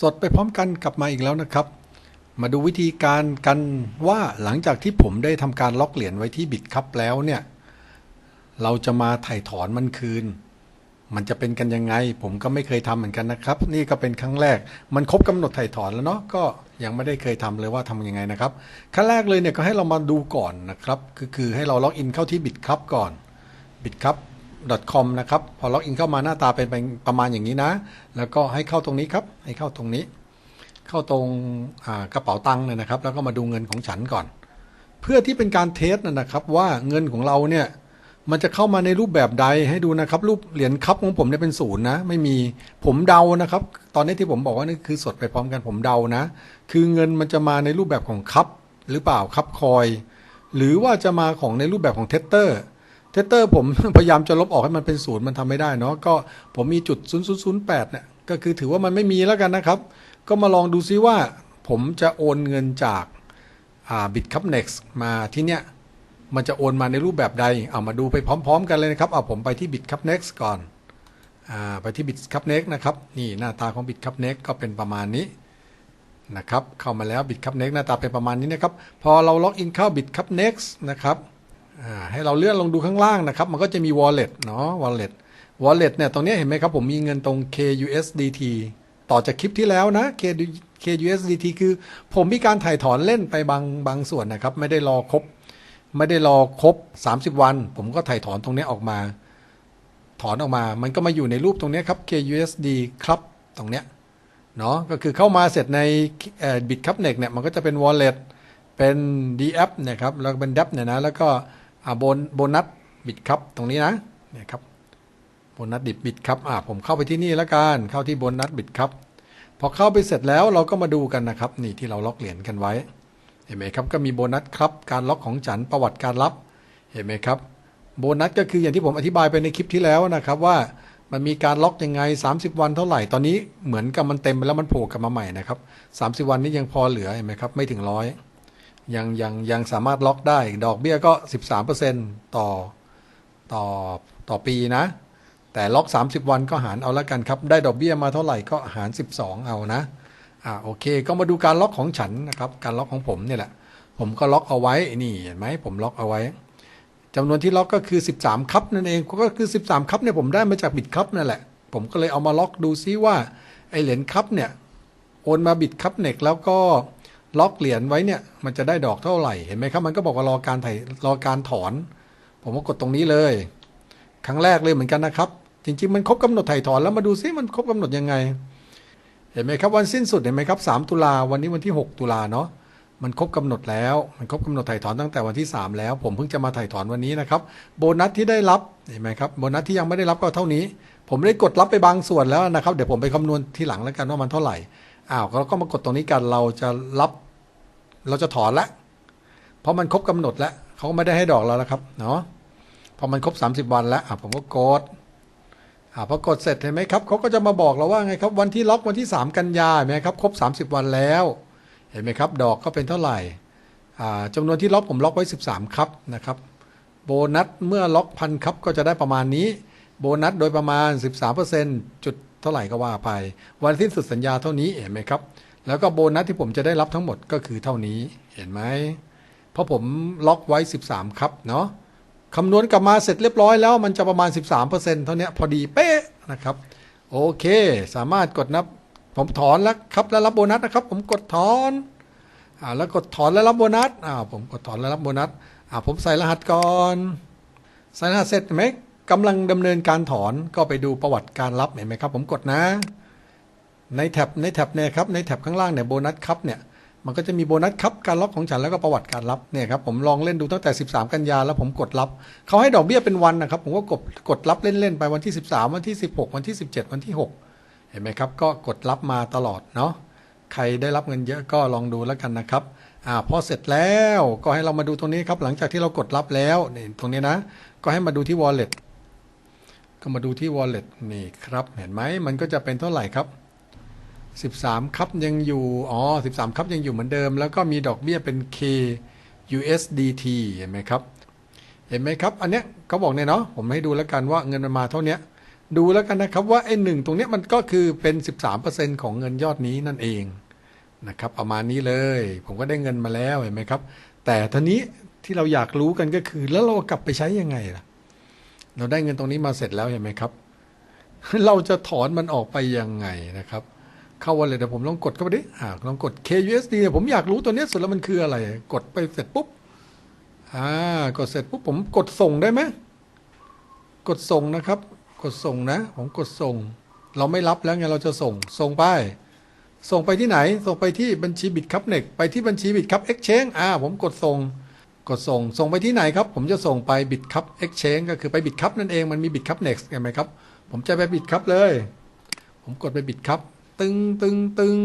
สดไปพร้อมกันกลับมาอีกแล้วนะครับ มาดูวิธีการกันว่าหลังจากที่ผมได้ทำการล็อกเหรียญไว้ที่บิตคัพแล้วเนี่ย เราจะมาถ่ายถอนมันคืน มันจะเป็นกันยังไง ผมก็ไม่เคยทำเหมือนกันนะครับ นี่ก็เป็นครั้งแรก มันครบกำหนดถ่ายถอนแล้วเนาะก็ยังไม่ได้เคยทำเลยว่าทำยังไงนะครับขั้นแรกเลยเนี่ยก็ให้เรามาดูก่อนนะครับคือคือให้เราล็อกอินเข้าที่บิตคัพก่อนบิตคัพ .com นะครับ พอล็อกอินเข้ามาหน้าตาเป็นประมาณอย่างนี้นะ แล้วก็ให้เข้าตรงนี้ครับ ให้เข้าตรงนี้ เข้าตรงกระเป๋าตังค์เนี่ยนะครับ แล้วก็มาดูเงินของฉันก่อน เพื่อที่เป็นการเทสนะนะครับว่าเงินของเราเนี่ยมันจะเข้ามาในรูปแบบใดให้ดูนะครับ รูปเหรียญคัพของผมเนี่ยเป็นศูนย์นะ ไม่มีผมเดานะครับ ตอนนี้ที่ผมบอกว่านี่คือสดไปพร้อมกันผมเดานะ คือเงินมันจะมาในรูปแบบของคัพหรือเปล่าคัพคอย หรือว่าจะมาของในรูปแบบของเทสเตอร์ เทสเตอร์ผมพยายามจะลบออกให้มันเป็นศูนย์มันทำไม่ได้เนาะก็ผมมีจุด 0008เนี่ยก็คือถือว่ามันไม่มีแล้วกันนะครับ ก็มาลองดูซิว่า ผมจะโอนเงินจากอ่า Bitcup.next มาที่เนี้ยมันจะโอนมาในรูปแบบใดเอามาดูไปพร้อม ๆ กันเลยนะครับเอาผมไปที่ Bitcup.next ก่อนอไปที่ Bitcup.next นะครับนี่หน้าตาของ Bitcup.next ก็เป็นประมาณนี้นะครับเข้ามาแล้ว Bitcup.next หน้าตาเป็นประมาณนี้นะครับพอเราล็อกอินเข้า Bitcup.next นะครับ ให้เราเลื่อนลงดูข้างล่างนะครับ มันก็จะมี wallet เนาะ wallet wallet เนี่ยตรงนี้เห็นไหมครับ ผมมีเงินตรง KUSDT ต่อจากคลิปที่แล้วนะ K KUSDT คือผมมีการถ่ายถอนเล่นไปบางบางส่วนนะครับ ไม่ได้รอครบ ไม่ได้รอครบ 30 วัน ผมก็ถ่ายถอนตรงนี้ออกมา ถอนออกมา มันก็มาอยู่ในรูปตรงนี้ครับ KUSD ครับตรงเนี้ยเนาะก็คือเข้ามาเสร็จในบิตคัพเน็กเนี่ยมันก็จะเป็น wallet เป็น d app เนี่ยครับแล้วเป็น d a p เนี่ยนะแล้วก็ อ่าโบนโบนัสบิตคัพตรงนี้นะเนี่ยครับโบนัสดิบบิตคัพอ่าผมเข้าไปที่นี่แล้วกันเข้าที่โบนัสบิตคัพพอเข้าไปเสร็จแล้วเราก็มาดูกันนะครับ นี่ที่เราล็อกเหรียญกันไว้ เห็นไหมครับก็มีโบนัสครับการล็อกของฉันประวัติการรับเห็นไหมครับโบนัสก็คืออย่างที่ผมอธิบายไปในคลิปที่แล้วนะครับว่ามันมีการล็อกยังไง 30 วันเท่าไหร่ตอนนี้เหมือนกับมันเต็มไปแล้วมันโผล่กลับมาใหม่นะครับ30 วันนี้ยังพอเหลือเห็นไหมครับไม่ถึงร้อย ยังยังยังสามารถล็อกได้ ดอกเบี้ยก็ 13%ต่อต่อต่อปีนะ แต่ล็อก 30 วันก็หารเอาละกันครับ ได้ดอกเบี้ยมาเท่าไหร่ก็หาร 12 เอานะอ่าโอเค ก็มาดูการล็อกของฉันนะครับ การล็อกของผมเนี่ยแหละ ผมก็ล็อกเอาไว้นี่เห็นไหมผมล็อกเอาไว้จำนวนที่ล็อกก็คือ 13คัพนั่นเองก็คือ 13คัพเนี่ยผมได้มาจากบิตคัพนั่นแหละ ผมก็เลยเอามาล็อกดูซิว่าไอเหรียญคัพเนี่ยโอนมาบิตคัพเน็กแล้วก็ ล็อกเหรียญไว้เนี่ย มันจะได้ดอกเท่าไหร่เห็นไหมครับ มันก็บอกว่ารอการถ่ายรอการถอน ผมก็กดตรงนี้เลย ครั้งแรกเลยเหมือนกันนะครับ จริง ๆ มันครบกำหนดถ่ายถอนแล้วมาดูซิมันครบกำหนดยังไง เห็นไหมครับวันสิ้นสุดเห็นไหมครับ 3 ตุลาวันนี้วันที่ 6 ตุลาเนาะมันครบกำหนดแล้ว มันครบกำหนดถ่ายถอนตั้งแต่วันที่ 3 แล้ว ผมเพิ่งจะมาถ่ายถอนวันนี้นะครับ โบนัสที่ได้รับ เห็นไหมครับ โบนัสที่ยังไม่ได้รับก็เท่านี้ ผมได้กดรับไปบางส่วนแล้วนะครับ เดี๋ยวผมไปคำนวณทีหลังแล้วกันว่ามันเท่าไหร่ อ้าวเราก็มากดตรงนี้กันเราจะรับ เราจะถอนละ เพราะมันครบกำหนดแล้วเขาไม่ได้ให้ดอกเราแล้วครับเนาะพอมันครบ 30 วันแล้วอะผมก็กดอ่าพอกดเสร็จเห็นไหมครับเขาก็จะมาบอกเราว่าไงครับวันที่ล็อกวันที่ 3 กันยาเห็นไหมครับครบ 30 วันแล้ว เห็นไหมครับ ดอกก็เป็นเท่าไหร่อ่าจำนวนที่ล็อกผมล็อกไว้ 13 ครับนะครับ โบนัสเมื่อล็อกพันครับก็จะได้ประมาณนี้ โบนัสโดยประมาณ 13%จุด เท่าไหร่ก็ว่าไป วันสิ้นสุดสัญญาเท่านี้เห็นไหมครับ แล้วก็โบนัสที่ผมจะได้รับทั้งหมดก็คือเท่านี้เห็นไหมเพราะผมล็อกไว้ 13 ครับเนาะคำนวณกลับมาเสร็จเรียบร้อยแล้วมันจะประมาณ 13%เท่านี้พอดีเป๊ะนะครับ โอเค สามารถกดนับ ผมถอนแล้วครับแล้วรับโบนัสนะครับ ผมกดถอนอ่าแล้วกดถอนแล้วรับโบนัสอ่าผมกดถอนแล้วรับโบนัสอ่าผมใส่รหัสก่อน ใส่รหัสเสร็จไหม กำลังดำเนินการถอนก็ไปดูประวัติการรับเห็นไหมครับ ผมกดนะ ในแท็บในแท็บเนี่ยครับในแท็บข้างล่างเนี่ยโบนัสครับเนี่ยมันก็จะมีโบนัสครับการล็อกของฉันแล้วก็ประวัติการรับเนี่ยครับผมลองเล่นดูตั้งแต่ 13 กันยาแล้วผมกดรับเขาให้ดอกเบี้ยเป็นวันนะครับ ผมก็กดกดรับเล่นๆไปวันที่ 13 วันที่ 16 วันที่ 17 วันที่ 6 เห็นไหมครับ ก็กดรับมาตลอดเนาะใครได้รับเงินเยอะก็ลองดูแล้วกันนะครับอ่าพอเสร็จแล้วก็ให้เรามาดูตรงนี้ครับหลังจากที่เรากดรับแล้วนี่ตรงนี้นะ ก็ให้มาดูที่ wallet ก็มาดูที่ wallet นี่ครับเห็นไหมมันก็จะเป็นเท่าไหร่ครับ 13 ครับยังอยู่อ๋อ13 ครับยังอยู่เหมือนเดิม แล้วก็มีดอกเบี้ยเป็น K USDT เห็นไหมครับ เห็นไหมครับ อันเนี้ยเขาบอกเนี่ยเนาะผมให้ดูแล้วกันว่าเงินมันมาเท่าเนี้ยดูแล้วกันนะครับว่าไอ้หนึ่งตรงเนี้ยมันก็คือเป็น 13%ของเงินยอดนี้นั่นเองนะครับประมาณนี้เลย ผมก็ได้เงินมาแล้วเห็นไหมครับ แต่ทีนี้ที่เราอยากรู้กันก็คือแล้วเรากลับไปใช้ยังไงล่ะ เราได้เงินตรงนี้มาเสร็จแล้วเห็นไหมครับ เราจะถอนมันออกไปยังไงนะครับ เข้าวันเลยเดี๋ยวผมลองกดเข้าไปดิอ่าลองกด KUSD เนี่ยผมอยากรู้ตัวเนี้ยสุดแล้วมันคืออะไร กดไปเสร็จปุ๊บอ่ากดเสร็จปุ๊บผมกดส่งได้ไหมกดส่งนะครับ กดส่งนะ ผมกดส่ง เราไม่รับแล้วไงเราจะส่ง ส่งไป ส่งไปที่ไหน ส่งไปที่บัญชีบิตคัพเน็กไปที่บัญชีบิตคัพเอ็กชแนอ่าผมกดส่ง กดส่งส่งไปที่ไหนครับ ผมจะส่งไปบิตคัพเอ็กชแนก็คือไปบิตคัพนั่นเองมันมีบิตคัพเน็กซ์เห็นไหมครับ ผมจะไปบิตคัพเลย ผมกดไปบิตคัพตึงตึงตึง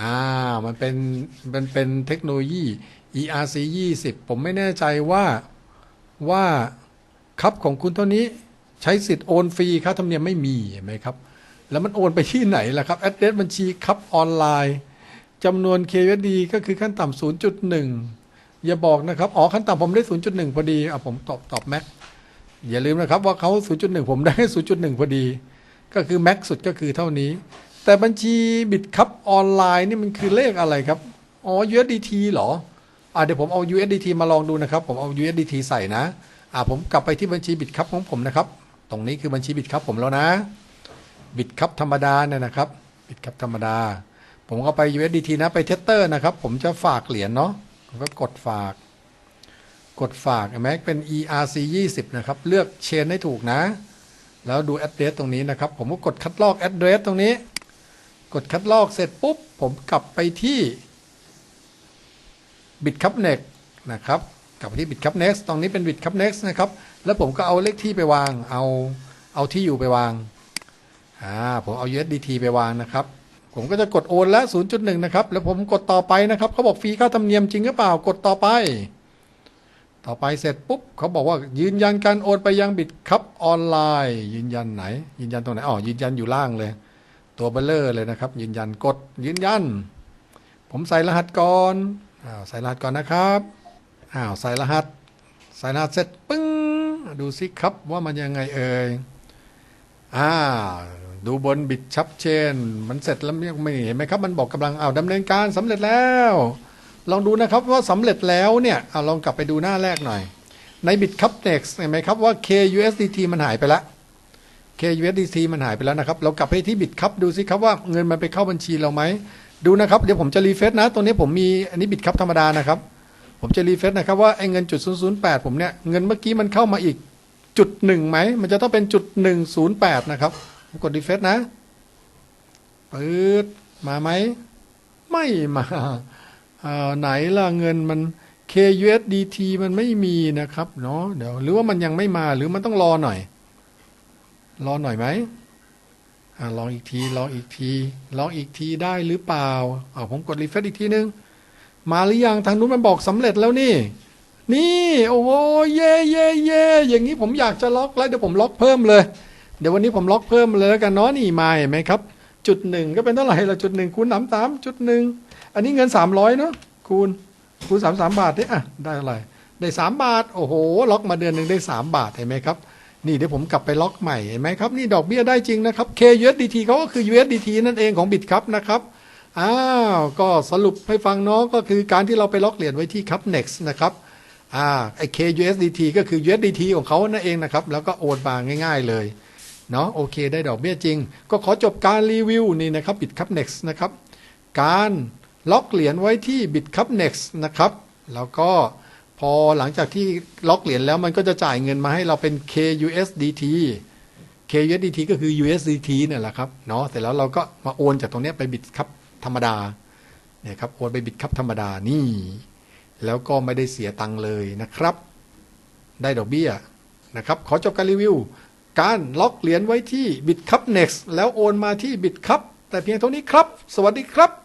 อ่ามันเป็นมันเป็นเทคโนโลยี ERC 20 ผมไม่แน่ใจว่าว่าคัพของคุณเท่านี้ใช้สิทธิ์โอนฟรีค่าธรรมเนียมไม่มีเห็นไหมครับ แล้วมันโอนไปที่ไหนล่ะครับแอดเดรสบัญชีคัพออนไลน์จำนวน KUSD ก็คือขั้นต่ำ0.1 อย่าบอกนะครับ อ๋อขั้นต่ำผมได้ 0.1 พอดีอะผมตอบตอบแม็กอย่าลืมนะครับว่าเขา 0.1 ผมได้ 0.1 พอดี ก็คือแม็กสุดก็คือเท่านี้ แต่บัญชีบิตคัพออนไลน์นี่มันคือเลขอะไรครับ อ๋อ USDT เหรออ่าเดี๋ยวผมเอา USDT มาลองดูนะครับ ผมเอา USDT ใส่นะ อ่าผมกลับไปที่บัญชีบิตคัพของผมนะครับ ตรงนี้คือบัญชีบิตคัพผมแล้วนะ บิตคัพธรรมดาเนี่ยนะครับ บิตคัพธรรมดา ผมก็ไป USDT นะ ไปเทสเตอร์นะครับ ผมจะฝากเหรียญเนาะ ผมก็กดฝาก กดฝากเห็เป็น ERC 20 นะครับ เลือกเชนให้ถูกนะ แล้วดู address ตรงนี้นะครับ ผมก็กดคัดลอก address ตรงนี้ กดคัดลอกเสร็จปุ๊บ ผมกลับไปที่ Bitcupnex นะครับ กลับไปที่ Bitcupnex ตรงนี้เป็น Bitcupnex นะครับ แล้วผมก็เอาเลขที่ไปวาง เอา เอาที่อยู่ไปวาง อ่า ผมเอา USDT ไปวางนะครับ ผมก็จะกดโอนแล้ว0.1 นะครับ แล้วผมกดต่อไปนะครับเขาบอกฟรีค่าธรรมเนียมจริงหรือเปล่ากดต่อไป ต่อไปเสร็จปุ๊บเขาบอกว่ายืนยันการโอนไปยังบิตคัพออนไลน์ ยืนยันไหน ยืนยันตรงไหนอ๋อยืนยันอยู่ล่างเลย ตัวเบลเลอร์เลยนะครับ ยืนยันกดยืนยัน ผมใส่รหัสก่อนอ้าวใส่รหัสก่อนนะครับอ้าวใส่รหัส ใส่รหัสเสร็จปึ้งดูสิครับว่ามันยังไงเอ่ยอ่า ดูบนบิดชับเชน มันเสร็จแล้วไม่เห็นไหมครับ มันบอกกำลังเอาดำเนินการสำเร็จแล้ว ลองดูนะครับว่าสำเร็จแล้วเนี่ยเอาลองกลับไปดูหน้าแรกหน่อย ในบิตคัพเน็กเห็นไหมครับว่า KUSDT มันหายไปแล้ว KUSDT มันหายไปแล้วนะครับ เรากลับไปที่บิตคัพดูสิครับว่าเงินมันไปเข้าบัญชีเราไหมดูนะครับเดี๋ยวผมจะรีเฟซนะตัวนี้ผมมีอันนี้บิตคัพธรรมดานะครับ ผมจะรีเฟซนะครับว่าไอ้เงินจุด008ผมเนี่ยเงินเมื่อกี้มันเข้ามาอีกจุดหนึ่งไหมมันจะต้องเป็นจุด108นย์แปดนะครับ กดรีเฟซนะปืดมาไหม ไม่มาอ่าไหนล่ะเงินมัน KUSDT มันไม่มีนะครับเนาะเดี๋ยวหรือว่ามันยังไม่มาหรือมันต้องรอหน่อย รอหน่อยไหมอลองอีกทีลองอีกทีลองอีกทีได้หรือเปล่าเอาผมกดรีเฟซอีกทีนึง มาหรือยังทางนู้นมันบอกสำเร็จแล้วนี่ นี่ โอ้โหเย่เย่เย่อย่างนี้ผมอยากจะล็อกแล้วเดี๋ยวผมล็อกเพิ่มเลย เดี๋ยววันนี้ผมล็อกเพิ่มเลยแล้วกันเนาะนี่มาเห็นไหมครับ จุดหนึ่งก็เป็นเท่าไหร่ละจุดหนึ่งคูณสามสามจุดหนึ่งอันนี้เงินสามร้อยเนาะคูณคูณสามสามบาทเนี่ยอะได้เท่าไหร่ได้สามบาทโอ้โห ล็อกมาเดือนหนึ่งได้สามบาทเห็นไหมครับ นี่เดี๋ยวผมกลับไปล็อกใหม่เห็นไหมครับนี่ดอกเบี้ยได้จริงนะครับ KUSDT เขาก็คือ USDT นั่นเองของบิตครับนะครับอ้าวก็สรุปให้ฟังเนาะก็คือการที่เราไปล็อกเหรียญไว้ที่ครับ next นะครับอ่าไอ้ KUSDT ก็คือ USDT ของเขานั่นเองนะครับ แล้วก็โอนมาง่าย ๆเลย เนาะโอเคได้ดอกเบี้ยจริง ก็ขอจบการรีวิวนี่นะครับ BitCup Next นะครับ การล็อกเหรียญไว้ที่ BitCup Next นะครับ แล้วก็พอหลังจากที่ล็อกเหรียญแล้วมันก็จะจ่ายเงินมาให้เราเป็น KUSDT KUSDT ก็คือ USDT เนี่ยแหละครับเนาะแต่แล้วเราก็มาโอนจากตรงนี้ไป BitCup ธรรมดาเนี่ยครับโอนไป BitCup ธรรมดานี่ แล้วก็ไม่ได้เสียตังค์เลยนะครับ ได้ดอกเบี้ยนะครับ ขอจบการรีวิว การล็อกเหรียญไว้ที่ BitCup Next แล้วโอนมาที่ BitCup แต่เพียงเท่านี้ครับ สวัสดีครับ